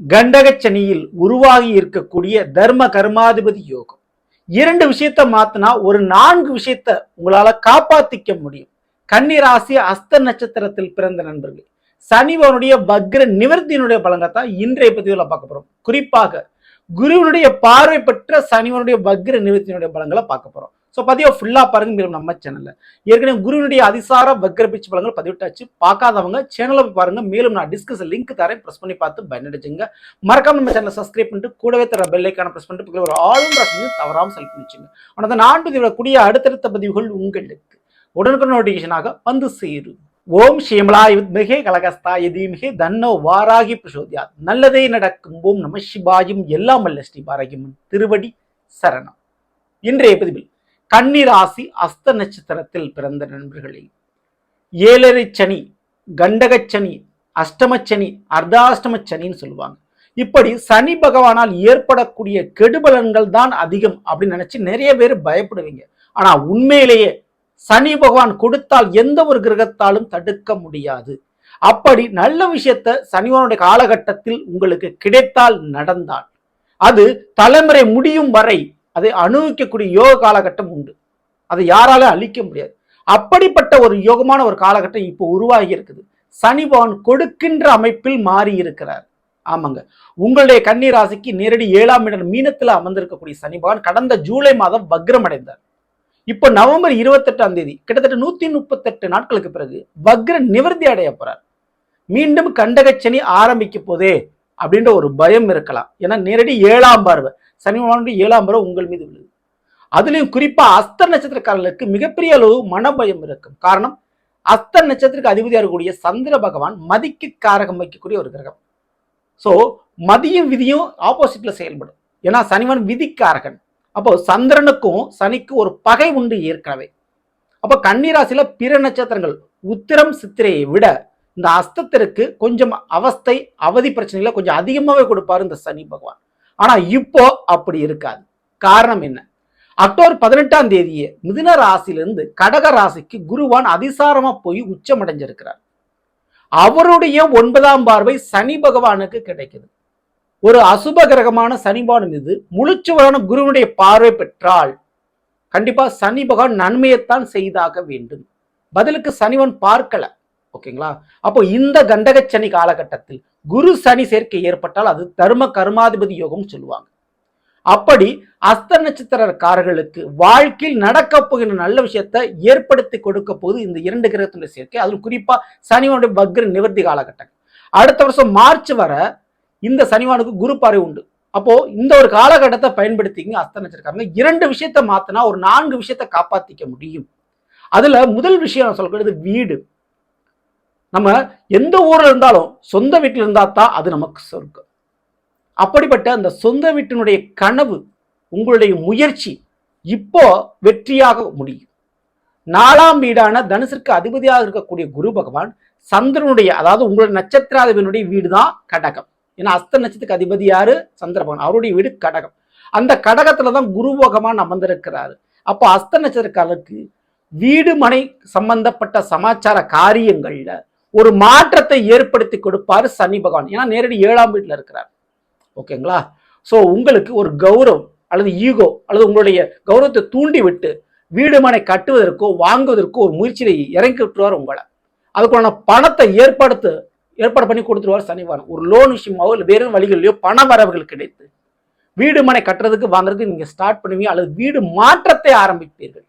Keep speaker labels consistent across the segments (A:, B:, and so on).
A: கண்டகச்சனியில் உருவாகி இருக்கக்கூடிய தர்ம கர்மாதிபதி யோகம். இரண்டு விஷயத்த மாத்தினா ஒரு நான்கு விஷயத்த உங்களால காப்பாத்திக்க முடியும். கன்னிராசி அஸ்த நட்சத்திரத்தில் பிறந்த நண்பர்கள் சனிவனுடைய வக்ர நிவர்த்தியினுடைய பலங்களை தான் இன்றைய பதிவில் பார்க்க போறோம். குறிப்பாக குருவினுடைய பார்வை பெற்ற சனிவனுடைய வக்ர நிவர்த்தியினுடைய பலங்களை பார்க்க போறோம். ஸோ பதிவை ஃபுல்லாக பாருங்க மேலும் நம்ம சேனலில் ஏற்கனவே குருவினுடைய அதிசார வக்கர பிச்சு பலங்கள் பதிவிட்டாச்சு. பார்க்காதவங்க சேனலை போய் பாருங்க மேலும் நான் டிஸ்கஸ் லிங்க் தரேன். ப்ரெஸ் பண்ணி பார்த்து பயனடைச்சுங்க மறக்காம நம்ம சேனலை சப்ஸ்கிரைப் பண்ணிட்டு கூடவே தர பெல்லைக்கான ப்ரெஸ் பண்ணிட்டு ஒரு ஆளும் ரசனையும் தவறாமல் செலக்ட் பண்ணிச்சுங்க ஆனால் அந்த நான் பதிவிடக்கூடிய அடுத்தடுத்த பதிவுகள் உங்களுக்கு உடனுக்குடன் நோட்டிஃபிகேஷனாக வந்து சேரும். ஓம் ஷியமலாய் வித்மிகே கலகஸ்தாய தீமிகே தன்னோ வாராகி பிரசோதியா. நல்லதே நடக்கும். ஓம் நம சிவாயும். எல்லாம் வல்ல ஸ்ரீ பாரகிமன் திருவடி சரணம். இன்றைய பதிவில் கன்னிராசி அஸ்த நட்சத்திரத்தில் பிறந்த நண்பர்களே ஏழரை சனி கண்டகச்சனி அஷ்டமச்சனி அர்த்தாஷ்டமச்சனின்னு சொல்லுவாங்க. இப்படி சனி பகவானால் ஏற்படக்கூடிய கெடுபலன்கள் தான் அதிகம் அப்படின்னு நினைச்சு நிறைய பேர் பயப்படுவீங்க. ஆனா உண்மையிலேயே சனி பகவான் கொடுத்தால் எந்த ஒரு கிரகத்தாலும் தடுக்க முடியாது. அப்படி நல்ல விஷயத்த சனிவனுடைய காலகட்டத்தில் உங்களுக்கு கிடைத்தால் நடந்தால் அது தலைமுறை முடியும் வரை அதை அனுபவிக்கக்கூடிய யோக காலகட்டம் உண்டு. அதை யாராலும் அழிக்க முடியாது. அப்படிப்பட்ட ஒரு யோகமான ஒரு காலகட்டம் இப்போ உருவாகி இருக்குது. சனி பகவான் கொடுக்கின்ற அமைப்பில் மாறி இருக்கிறார். ஆமாங்க. உங்களுடைய கன்னி ராசிக்கு நேரடி ஏழாம் இடம் மீனத்தில் அமர்ந்திருக்கக்கூடிய சனி பகவான் கடந்த ஜூலை மாதம் வக்ரமடைந்தார். இப்போ நவம்பர் இருபத்தெட்டாம் தேதி கிட்டத்தட்ட நூத்தி முப்பத்தெட்டு நாட்களுக்கு பிறகு வக்ர நிவர்த்தி அடைய போறார். மீண்டும் கண்டகச்சனி ஆரம்பிக்க போதே அப்படின்ற ஒரு பயம் இருக்கலாம். ஏன்னா நேரடி ஏழாம் பார்வை. சனி பகவானுடைய ஏழாம் பார்வை உங்கள் மீது விழுது. அதுலயும் குறிப்பா அஸ்த நட்சத்திரக்காரர்களுக்கு மிகப்பெரிய அளவு மனபயம் இருக்கும். காரணம் அஸ்த நட்சத்திரக்கு அதிபதியாக இருக்கக்கூடிய சந்திர பகவான் மதிக்கு காரகம் வைக்கக்கூடிய ஒரு கிரகம். ஸோ மதியும் விதியும் ஆப்போசிட்ல செயல்படும். ஏன்னா சனிவன் விதிக்காரகன். அப்போ சந்திரனுக்கும் சனிக்கும் ஒரு பகை உண்டு ஏற்கனவே. அப்போ கன்னிராசியில பிற நட்சத்திரங்கள் உத்திரம் சித்திரையை விட இந்த அஸ்தத்திற்கு கொஞ்சம் அவஸ்தை அவதி பிரச்சனைகளை கொஞ்சம் அதிகமாகவே கொடுப்பாரு இந்த சனி பகவான். ஆனா இப்போ அப்படி இருக்காது. காரணம் என்ன? அக்டோபர் பதினெட்டாம் தேதியே மிதுன ராசியிலிருந்து கடக ராசிக்கு குருவான் அதிசாரமா போய் உச்சமடைஞ்சிருக்கிறார். அவருடைய ஒன்பதாம் பார்வை சனி பகவானுக்கு கிடைக்குது. ஒரு அசுப கிரகமான சனிபான் மீது முழுச்சுவரான குருவனுடைய பார்வை பெற்றால் கண்டிப்பா சனி பகவான் நன்மையைத்தான் செய்தாக வேண்டும். பதிலுக்கு சனிவன் பார்க்கல. ஓகேங்களா? அப்போ இந்த கண்டக சனி காலகட்டத்தில் குரு சனி சேர்க்கை ஏற்பட்டால் அது தர்ம கர்மாதிபதி யோகம் சொல்லுவாங்க. அப்படி அஸ்த நட்சத்திரக்காரர்களுக்கு வாழ்க்கையில் நடக்க போகின்ற நல்ல விஷயத்தை ஏற்படுத்தி கொடுக்க போது இந்த இரண்டு கிரகத்தினுடைய சேர்க்கை அதில் குறிப்பா சனிவனுடைய பக்ர நிவர்த்தி காலகட்டம். அடுத்த வருஷம் மார்ச் வர இந்த சனிவானுக்கு குரு பார்வை உண்டு. அப்போ இந்த ஒரு காலகட்டத்தை பயன்படுத்திங்க அஸ்த நட்சத்திரக்காரங்க. இரண்டு விஷயத்த மாத்தினா ஒரு நான்கு விஷயத்த காப்பாத்திக்க முடியும். அதுல முதல் விஷயம் நான் சொல்லக்கூடியது வீடு. நம்ம எந்த ஊர்ல இருந்தாலும் சொந்த வீட்டில் இருந்தால் தான் அது நமக்கு சொர்க்கம். அப்படிப்பட்ட அந்த சொந்த வீட்டினுடைய கனவு உங்களுடைய முயற்சி இப்போ வெற்றியாக முடியும். நாலாம் வீடான தனுசிற்கு அதிபதியாக இருக்கக்கூடிய குரு பகவான் சந்திரனுடைய அதாவது உங்களுடைய நட்சத்திராதிபதியினுடைய வீடு தான் கடகம். ஏன்னா அஸ்த நட்சத்திரத்துக்கு அதிபதி யாரு? சந்திர பகவான் அவருடைய வீடு கடகம். அந்த கடகத்துல தான் குரு பகவான் அமர்ந்திருக்கிறாரு. அப்போ அஸ்த நட்சத்திரக்காரருக்கு வீடு மனை சம்பந்தப்பட்ட சமாச்சார காரியங்கள்ல ஒரு மாற்றத்தை ஏற்படுத்தி கொடுப்பாரு சனி பகவான். ஏன்னா நேரடி ஏழாம் வீட்டுல இருக்கிறார். ஓகேங்களா? ஸோ உங்களுக்கு ஒரு கௌரவம் அல்லது ஈகோ அல்லது உங்களுடைய கௌரவத்தை தூண்டி விட்டு வீடு மனை கட்டுவதற்கோ வாங்குவதற்கோ ஒரு முயற்சியை இறங்கி விட்டுருவார் உங்களை. அதுக்குள்ளான பணத்தை ஏற்படுத்த ஏற்பாடு பண்ணி கொடுத்துருவார் சனிவாரம் ஒரு லோன் விஷயமாவோ இல்லை வேறு வழிகளிலையோ பண வரவுகள் கிடைத்து வீடு மனை கட்டுறதுக்கு வாங்குறதுக்கு நீங்க ஸ்டார்ட் பண்ணுவீங்க அல்லது வீடு மாற்றத்தை ஆரம்பிப்பீர்கள்.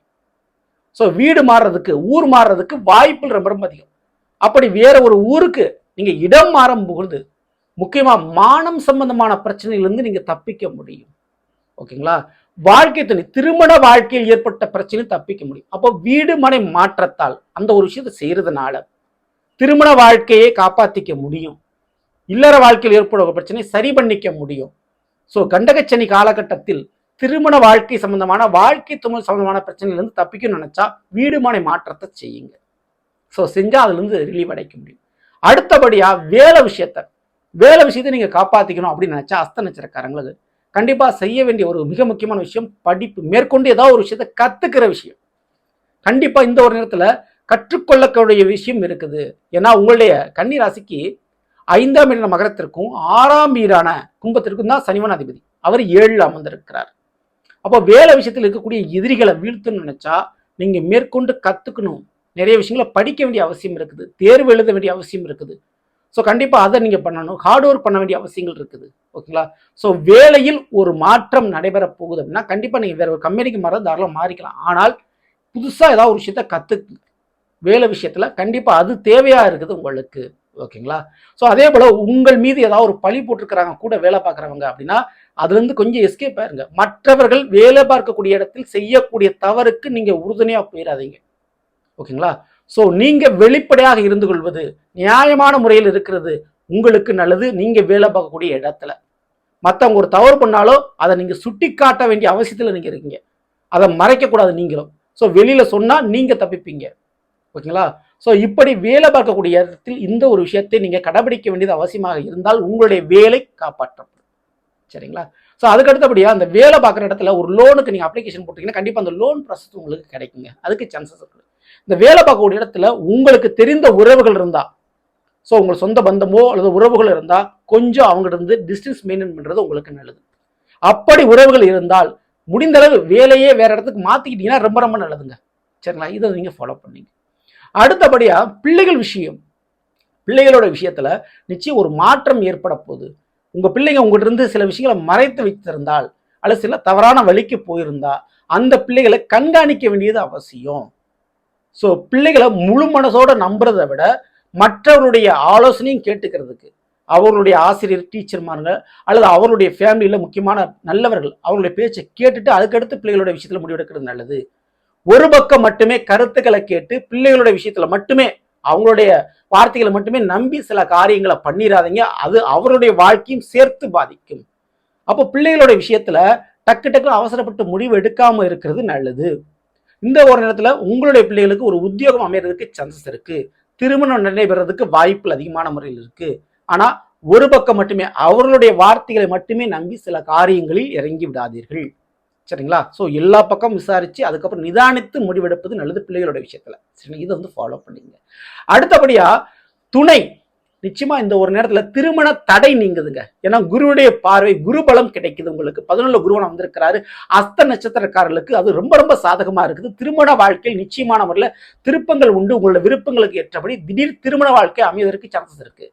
A: ஸோ வீடு மாறுறதுக்கு ஊர் மாறுறதுக்கு வாய்ப்புகள் ரொம்ப ரொம்ப அதிகம். அப்படி வேற ஒரு ஊருக்கு நீங்க இடம் மாறும் பொழுது முக்கியமா மானம் சம்பந்தமான பிரச்சனையிலிருந்து நீங்க தப்பிக்க முடியும். ஓகேங்களா? வாழ்க்கை துணை திருமண வாழ்க்கையில் ஏற்பட்ட பிரச்சனையும் தப்பிக்க முடியும். அப்போ வீடு மனை மாற்றத்தால் அந்த ஒரு விஷயத்தை செய்யறதுனால திருமண வாழ்க்கையை காப்பாற்றிக்க முடியும். இல்லற வாழ்க்கையில் ஏற்படும் பிரச்சனை சரி பண்ணிக்க முடியும். ஸோ கண்டகச்சனி காலகட்டத்தில் திருமண வாழ்க்கை சம்பந்தமான வாழ்க்கை துணை சம்பந்தமான பிரச்சனையிலிருந்து தப்பிக்கணும்னு நினைச்சா வீடுமனை மாற்றத்தை செய்யுங்க. ஸோ செஞ்சால் அதுலேருந்து ரிலீவ் அடைக்க முடியும். அடுத்தபடியாக வேலை விஷயத்தை வேலை விஷயத்தை நீங்கள் காப்பாற்றிக்கணும் அப்படின்னு நினச்சா அஸ்த நட்சத்திரக்காரங்களுக்கு கண்டிப்பாக செய்ய வேண்டிய ஒரு மிக முக்கியமான விஷயம் படிப்பு மேற்கொண்டு ஏதாவது ஒரு விஷயத்தை கற்றுக்கிற விஷயம். கண்டிப்பாக இந்த ஒரு நேரத்தில் கற்றுக்கொள்ளக்கூடிய விஷயம் இருக்குது. ஏன்னா உங்களுடைய கன்னி ராசிக்கு ஐந்தாம் வீடான மகரத்திற்கும் ஆறாம் வீடான கும்பத்திற்கும் தான் சனிவன் அதிபதி. அவர் ஏழில் அமர்ந்திருக்கிறார். அப்போ வேலை விஷயத்தில் இருக்கக்கூடிய எதிரிகளை வீழ்த்துன்னு நினச்சா நீங்கள் மேற்கொண்டு கற்றுக்கணும் நிறைய விஷயங்களை படிக்க வேண்டிய அவசியம் இருக்குது. தேர்வு எழுத வேண்டிய அவசியம் இருக்குது. ஸோ கண்டிப்பாக அதை நீங்கள் பண்ணணும். ஹார்ட் ஒர்க் பண்ண வேண்டிய அவசியங்கள் இருக்குது. ஓகேங்களா? ஸோ வேலையில் ஒரு மாற்றம் நடைபெற போகுது அப்படின்னா கண்டிப்பாக நீங்கள் வேற ஒரு கம்பெனிக்கு மாற தாராளம் மாறிக்கலாம். ஆனால் புதுசாக ஏதாவது ஒரு விஷயத்த கற்று வேலை விஷயத்தில் கண்டிப்பாக அது தேவையாக இருக்குது உங்களுக்கு. ஓகேங்களா? ஸோ அதே போல் உங்கள் மீது ஏதாவது ஒரு பழி போட்டிருக்கிறாங்க கூட வேலை பார்க்குறவங்க அப்படின்னா அதுலேருந்து கொஞ்சம் எஸ்கேப் ஆயிருங்க. மற்றவர்கள் வேலை பார்க்கக்கூடிய இடத்தில் செய்யக்கூடிய தவறுக்கு நீங்கள் உறுதுணையாக போயிடாதீங்க ஓகேங்களா? ஸோ நீங்கள் வெளிப்படையாக இருந்து கொள்வது நியாயமான முறையில் இருக்கிறது உங்களுக்கு நல்லது. நீங்கள் வேலை பார்க்கக்கூடிய இடத்துல. மற்றவங்க ஒரு தவறு பண்ணாலோ அதை நீங்கள் சுட்டி காட்ட வேண்டிய அவசியத்தில் நீங்கள் இருக்கீங்க. அதை மறைக்கக்கூடாது நீங்களும். ஸோ வெளியில் சொன்னால் நீங்கள் தப்பிப்பீங்க. ஓகேங்களா? ஸோ இப்படி வேலை பார்க்கக்கூடிய இடத்தில் இந்த ஒரு விஷயத்தை நீங்கள் கடைபிடிக்க வேண்டியது அவசியமாக இருந்தால் உங்களுடைய வேலை காப்பாற்றப்படும். சரிங்களா? ஸோ அதுக்கு அடுத்தபடியாக அந்த வேலை பார்க்குற இடத்துல ஒரு லோனுக்கு நீங்கள் அப்ளிகேஷன் போட்டிங்கன்னா கண்டிப்பாக அந்த லோன் ப்ராசஸ் உங்களுக்கு கிடைக்குங்க. அதுக்கு சான்சஸ் இருக்குது இந்த வேலை பார்க்கக்கூடிய இடத்துல உங்களுக்கு தெரிந்த உறவுகள் இருந்தா ஸோ உங்கள் சொந்த பந்தமோ அல்லது உறவுகள் இருந்தால் கொஞ்சம் அவங்ககிட்ட இருந்து டிஸ்டன்ஸ் மெயின்டைன் பண்ணுறது உங்களுக்கு நல்லது. அப்படி உறவுகள் இருந்தால் முடிந்தளவு வேலையே வேற இடத்துக்கு மாற்றிக்கிட்டீங்கன்னா ரொம்ப ரொம்ப நல்லதுங்க. சரிங்களா? இதை நீங்கள் ஃபாலோ பண்ணிங்க. அடுத்தபடியாக பிள்ளைகள் விஷயம். பிள்ளைகளோட விஷயத்தில் நிச்சயம் ஒரு மாற்றம் ஏற்பட போகுது. உங்கள் பிள்ளைங்க உங்கள்கிட்ட இருந்து சில விஷயங்களை மறைத்து வைத்திருந்தால் அல்லது சில தவறான வழிக்கு போயிருந்தா அந்த பிள்ளைகளை கண்காணிக்க வேண்டியது அவசியம். ஸோ பிள்ளைகளை முழு மனசோட நம்புறதை விட மற்றவருடைய ஆலோசனையும் கேட்டுக்கிறதுக்கு அவர்களுடைய ஆசிரியர் டீச்சர்மாருங்க அல்லது அவருடைய ஃபேமிலியில் முக்கியமான நல்லவர்கள் அவருடைய பேச்சை கேட்டுட்டு அதுக்கடுத்து பிள்ளைகளுடைய விஷயத்தில் முடிவெடுக்கிறது நல்லது. ஒரு பக்கம் மட்டுமே கருத்துக்களை கேட்டு பிள்ளைகளுடைய விஷயத்தில் மட்டுமே அவங்களுடைய வார்த்தைகளை மட்டுமே நம்பி சில காரியங்களை பண்ணிடாதீங்க அது அவருடைய வாழ்க்கையும் சேர்த்து பாதிக்கும். அப்போ பிள்ளைகளுடைய விஷயத்தில் டக்கு டக்கு அவசரப்பட்டு முடிவு எடுக்காமல் இருக்கிறது நல்லது. இந்த ஒரு நேரத்தில் உங்களுடைய பிள்ளைகளுக்கு ஒரு உத்தியோகம் அமையறதுக்கு சான்சஸ் இருக்கு. திருமணம் நடைபெறதுக்கு வாய்ப்புகள் அதிகமான முறையில் இருக்கு. ஆனா ஒரு பக்கம் மட்டுமே அவர்களுடைய வார்த்தைகளை மட்டுமே நம்பி சில காரியங்களில் இறங்கி விடாதீர்கள். சரிங்களா? ஸோ எல்லா பக்கம் விசாரிச்சு அதுக்கப்புறம் நிதானித்து முடிவெடுப்பது நல்லது பிள்ளைகளோட விஷயத்துல. சரிங்களா? இதை வந்து ஃபாலோ பண்ணிங்க அடுத்தபடியா துணை. நிச்சயமா இந்த ஒரு நேரத்துல திருமண தடை நீங்குதுங்க. ஏன்னா குருவுடைய பார்வை குரு பலம் கிடைக்குது உங்களுக்கு. பதினொன்று குருவனம் வந்திருக்கிறாரு. அஸ்த நட்சத்திரக்காரர்களுக்கு அது ரொம்ப ரொம்ப சாதகமா இருக்குது. திருமண வாழ்க்கையில் நிச்சயமான முறையில் திருப்பங்கள் உண்டு. உங்களோட விருப்பங்களுக்கு ஏற்றபடி திடீர் திருமண வாழ்க்கை அமைவதற்கு சான்சஸ் இருக்கு.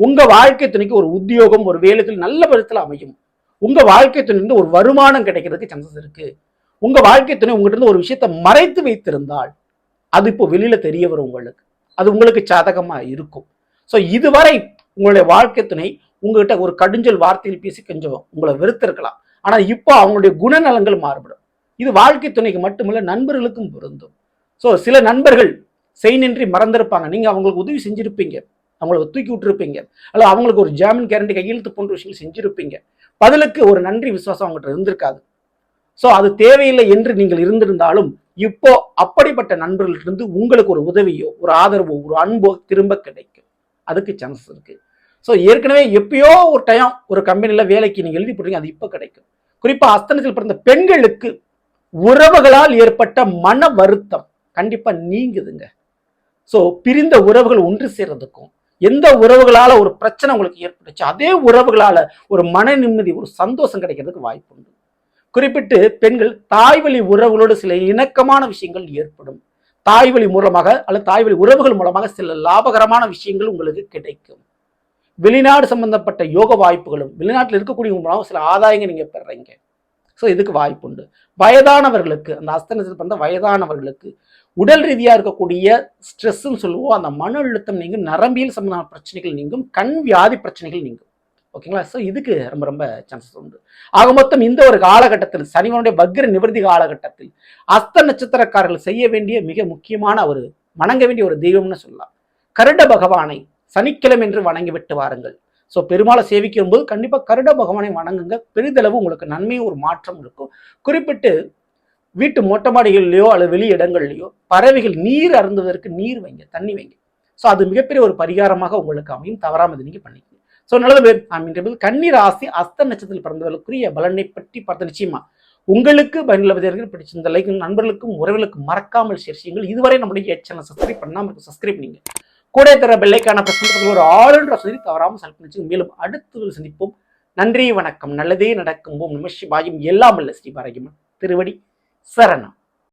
A: உங்க வாழ்க்கை துணைக்கு ஒரு உத்தியோகம் ஒரு வேலைகள் நல்ல விதத்தில் அமையும். உங்க வாழ்க்கை துணைந்து ஒரு வருமானம் கிடைக்கிறதுக்கு சான்சஸ் இருக்கு. உங்க வாழ்க்கை துணை உங்ககிட்ட இருந்து ஒரு விஷயத்தை மறைத்து வைத்திருந்தால் அது இப்போ வெளியில தெரிய வரும் உங்களுக்கு. அது உங்களுக்கு சாதகமா இருக்கும். ஸோ இதுவரை உங்களுடைய வாழ்க்கை துணை உங்ககிட்ட ஒரு கடுஞ்சல் வார்த்தையில் பேசி கொஞ்சம் உங்களை வெறுத்திருக்கலாம். ஆனா இப்போ அவங்களுடைய குணநலங்கள் மாறுபடும். இது வாழ்க்கை துணைக்கு மட்டுமல்ல நண்பர்களுக்கும் பொருந்தும். ஸோ சில நண்பர்கள் செய் நின்றி மறந்திருப்பாங்க. நீங்க அவங்களுக்கு உதவி செஞ்சிருப்பீங்க. அவங்களுக்கு தூக்கி விட்டுருப்பீங்க. அல்ல அவங்களுக்கு ஒரு ஜாமீன் கேரண்டி கையெழுத்து போன்ற விஷயங்கள் செஞ்சிருப்பீங்க. பதிலுக்கு ஒரு நன்றி விசுவாசம் அவங்ககிட்ட இருந்திருக்காது. ஸோ அது தேவையில்லை என்று நீங்கள் இருந்திருந்தாலும் இப்போ அப்படிப்பட்ட நண்பர்களிருந்து உங்களுக்கு ஒரு உதவியோ ஒரு ஆதரவோ ஒரு அன்போ திரும்ப கிடைக்கும். அதுக்கு சான்சஸ் இருக்குது ஸோ ஏற்கனவே எப்பயோ ஒரு டைம் ஒரு கம்பெனியில் வேலைக்கு நீங்கள் எழுதி போட்டீங்க அது இப்போ கிடைக்கும். குறிப்பாக அஸ்தனத்தில் பிறந்த பெண்களுக்கு உறவுகளால் ஏற்பட்ட மன வருத்தம் கண்டிப்பாக நீங்குதுங்க. ஸோ பிரிந்த உறவுகள் ஒன்று சேர்றதுக்கும் எந்த உறவுகளால் ஒரு பிரச்சனை உங்களுக்கு ஏற்பட்டுச்சு அதே உறவுகளால் ஒரு மன நிம்மதி ஒரு சந்தோஷம் கிடைக்கிறதுக்கு வாய்ப்பு உண்டு குறிப்பிட்டு பெண்கள் தாய்வழி உறவுகளோடு சில இணக்கமான விஷயங்கள் ஏற்படும். தாய்வழி மூலமாக அல்லது தாய்வழி உறவுகள் மூலமாக சில லாபகரமான விஷயங்கள் உங்களுக்கு கிடைக்கும். வெளிநாடு சம்பந்தப்பட்ட யோக வாய்ப்புகளும் வெளிநாட்டில் இருக்கக்கூடிய மூலமாக சில ஆதாயங்கள் நீங்கள் பெறுறீங்க ஸோ இதுக்கு வாய்ப்பு உண்டு. வயதானவர்களுக்கு அந்த அஸ்தனத்தில் பிறந்த வயதானவர்களுக்கு உடல் ரீதியாக இருக்கக்கூடிய ஸ்ட்ரெஸ்ன்னு சொல்லுவோம். அந்த மன அழுத்தம் நீங்கும் நரம்பியல் சம்பந்தமான பிரச்சனைகள் நீங்கும் கண் வியாதி பிரச்சனைகள் நீங்கும். ஓகேங்களா? ஸோ இதுக்கு ரொம்ப ரொம்ப சான்சஸ் உண்டு. ஆக மொத்தம் இந்த ஒரு காலகட்டத்தில் சனிவனுடைய வக்ர நிவர்த்தி காலகட்டத்தில் அஸ்த நட்சத்திரக்காரர்கள் செய்ய வேண்டிய மிக முக்கியமான ஒரு வணங்க வேண்டிய ஒரு தெய்வம்னு சொல்லலாம். கருட பகவானை சனிக்கிழமை என்று வணங்கி விட்டு வாருங்கள். ஸோ பெருமாளை சேவிக்கும் போது கண்டிப்பாக கருட பகவானை வணங்குங்க. பெரிதளவு உங்களுக்கு நன்மையும் ஒரு மாற்றம் இருக்கும். குறிப்பிட்டு வீட்டு மொட்டை மாடிகள்லையோ அல்லது வெளி இடங்கள்லையோ பறவைகள் நீர் அருந்துவதற்கு நீர் வைங்க தண்ணி வைங்க. ஸோ அது மிகப்பெரிய ஒரு பரிகாரமாக உங்களுக்கு அமையும். தவறாமல் நீங்கள் பண்ணிக்கணும் ஸோ நல்லது பேர். கன்னி ராசி அஸ்த நட்சத்திரத்தில் பிறந்தவர்களுக்குரிய பலனை பற்றி பார்த்த நிச்சயமா உங்களுக்கு பயனுள்ள பிடிச்சிருந்த லைக் நண்பர்களுக்கும் உறவுகளுக்கும் மறக்காமல் ஷேர் செய்யுங்கள். இதுவரை நம்முடைய சேனல் சப்ஸ்கிரைப் பண்ணாமல் சப்ஸ்கிரைப் பண்ணுங்க. கூட தர பெல்லைக்கான பிரச்சனை ஒரு ஆளுன்ற வசதி தவறாமல் செலக்ட் பண்ணி மேலும் அடுத்தது சந்திப்போம். நன்றி வணக்கம். நல்லதே நடக்கும். ஓம் நம பாயும் எல்லாம் அல்ல ஸ்ரீபாரகிமன் திருவடி சரணம்.